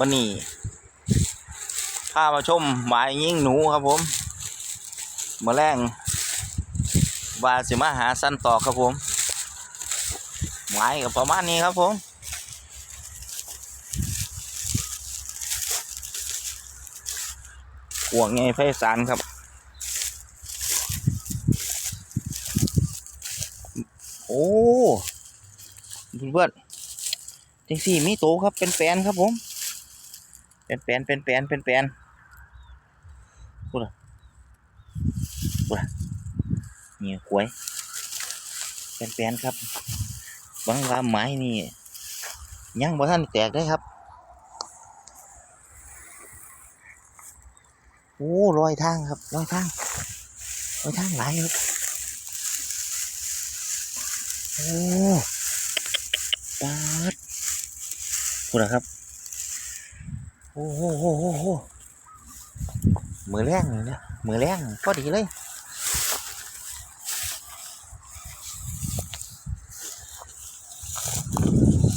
วันนี้พามาชมหมายยิงหนูครับผมมื่อแรงวาสิมาหาสั้นต่อครับผมหมายกับประมาณนี้ครับผมกวงไงไฟสารครับโอ้เพื่อนๆจังสี่มีโตครับเป็นแปลนครับผม เป็นแปลนเป็นแปลนเป็นแปลนพูดอะพูดอนี่หวยเป็นแปลนครับบางว่าไม้นี่ยังบ่ท่านแตกได้ครับโอ้รอยทางครับรอยทางรอยทางหลายครับโอ้ปาดพูดนะครับ อ้โหโหโหโหมือแรงเลยนะมือแรงพอดีเลย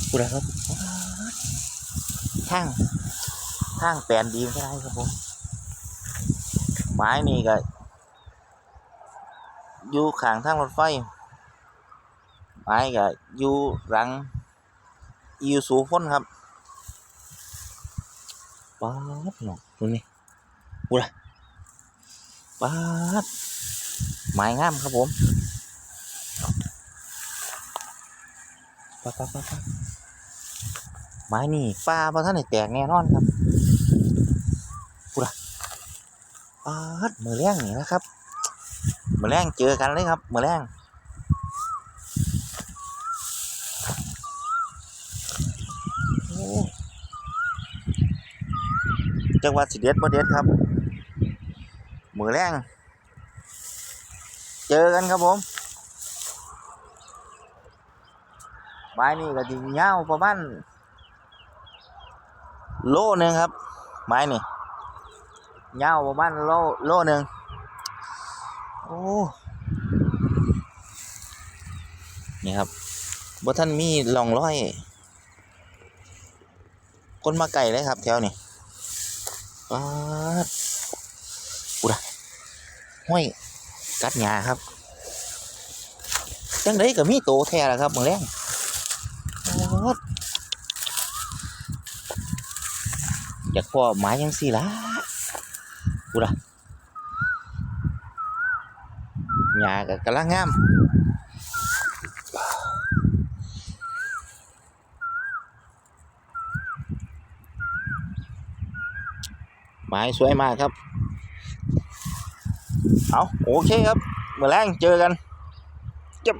พูดนะครับป๊าดทางทางแปลนดีก็ได้ครับผมไม้นี่ก็อยู่ข้างทางรถไฟไม้ก็อยู่หลังอียูสูพ่นครับ ป๊าดหนอกตรงนี้พูดอะป๊าดไม้งามครับผมป๊าดป๊าดป๊าดป๊าไม้นี่ป้าพระท่านได้แตกแน่นอนครับพูดอะป๊าดมือแรงนี่นะครับมือแรงเจอกันเลยครับมือแรง จังหวัดสิเด็ดบ่เด็ดครับมือแรงเจอกันครับผมไม้นี่ก็จริงยาประมาณโลหนึงครับไม้นี่ยาประมาณโลโลหนึงโอ้นี่ครับบ่ท่านมีร่องร้อยคนมาไก่เลยครับแถวนี้ ปาดอุดะห้อยกัดหญ้าครับ จังไดก็มีโตแท้ละครับมือแรงอยากพ่อหมายังสี่ละอุดะหญ้าก็กำลังงาม ไม้สวยมากครับ เอาโอเคครับเมื่อแรงเจอกันจับ